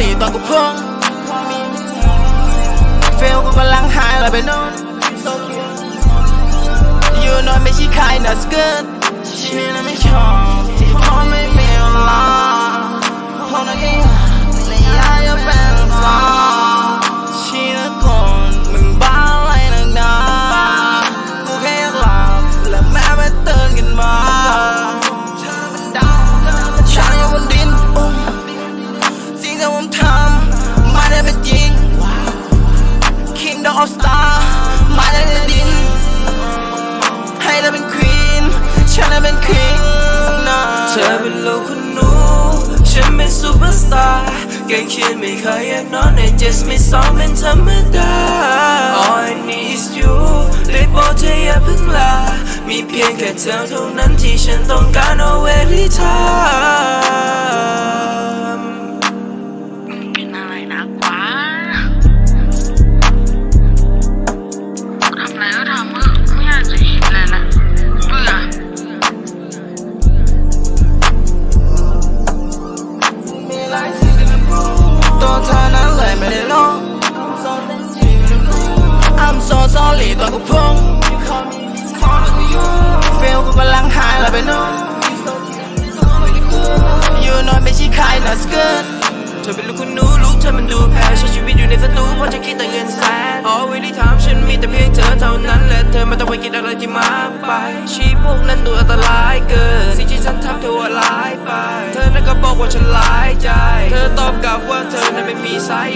ลีตอนกูพุ่งเฟลกูกำลังหายแล้วไปนอน You know ไม่ใช่ใครน่ะสเกิร์ Kingdom of Star มาจากในดิน ให้เธอเป็น Queen ฉันน่ะเป็น King นะเธอเป็นลูกคุณหนูฉันเป็นซูเปอร์สตาร์ใกล้เคียงไม่เคยอยากนอนในเจสไม่ซ้อมเป็นธรรมดา All I need is you ได้โปรดเธออย่าเพิ่งลา มีเพียงแค่เธอเท่านั้นที่ฉันต้องการเอาเวลิทา คิดแต่เงินแสนเอเวลิทามฉันมีแต่เพียงเธอเท่านั้นและเธอไม่ต้องไปคิดอะไรที่มากไป ชีพวกนั้นดูอันตรายเกินสิ่งที่ฉันทำเธอว่าร้ายไป เธอนั้นก็บอกว่าฉันร้ายใจ เธอตอบกลับว่าเธอนั้นไม่มีสายใย